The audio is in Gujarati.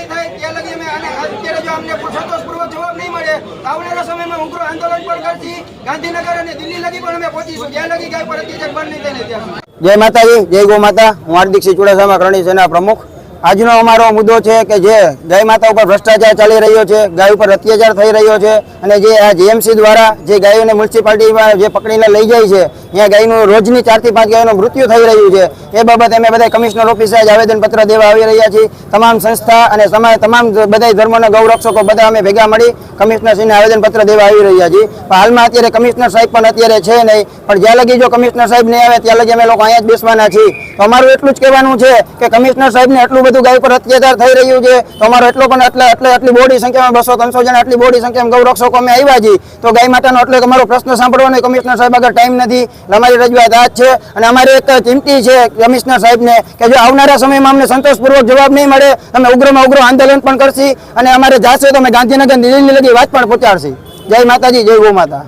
નહીં થાય ત્યાં જય માતાજી, જય ગો માતા. હું હાર્દિક સિંહ ચુડાસામા, કરણી સેના પ્રમુખ. આજનો અમારો મુદ્દો છે કે જે ગાય માતા ઉપર ભ્રષ્ટાચાર ચાલી રહ્યો છે, ગાય ઉપર અત્યાચાર થઈ રહ્યો છે અને જે આ જીએમસી દ્વારા જે ગાયોને મ્યુનિસિપાલિટીમાં જે પકડીને લઈ જાય છે, ત્યાં ગાયનું રોજની ચારથી પાંચ ગાયોનું મૃત્યુ થઈ રહ્યું છે. એ બાબતે અમે બધા કમિશનર ઓફિસે જ આવેદનપત્ર દેવા આવી રહ્યા છીએ. તમામ સંસ્થા અને સમાજ તમામ બધા ધર્મોના ગૌરક્ષકો બધા અમે ભેગા મળી કમિશનરશ્રીને આવેદનપત્ર દેવા આવી રહ્યા છીએ. પણ હાલમાં અત્યારે કમિશનર સાહેબ પણ અત્યારે છે નહીં. પણ જ્યાં લગી જો કમિશનર સાહેબ નહીં આવે, ત્યાં લગી અમે લોકો અહીંયા જ બેસવાના છીએ. તો અમારું એટલું જ કહેવાનું છે કે કમિશનર સાહેબને એટલું બધું ગાય પર અત્યાચાર થઈ રહ્યું છે. તો અમારો એટલો પણ એટલે એટલે આટલી બોડી સંખ્યામાં બસો ત્રણસો જણા આટલી બોડી સંખ્યામાં ગૌરક્ષકો અમે આવ્યા છીએ. તો ગાય માતાનો એટલે અમારો પ્રશ્ન સાંભળવાનો કમિશનર સાહેબ આગળ ટાઈમ નથી. અમારી રજૂઆત આ છે. અને અમારી એક ચિંતી છે કમિશનર સાહેબને કે જો આવનારા સમયમાં અમને સંતોષપૂર્વક જવાબ નહીં મળે, અમે ઉગ્રમાં ઉગ્ર આંદોલન પણ કરશી અને અમારે જાશે તો અમે ગાંધીનગર, દિલ્હીની લગી વાત પણ પહોંચાડશી. જય માતાજી, જય ગો માતા.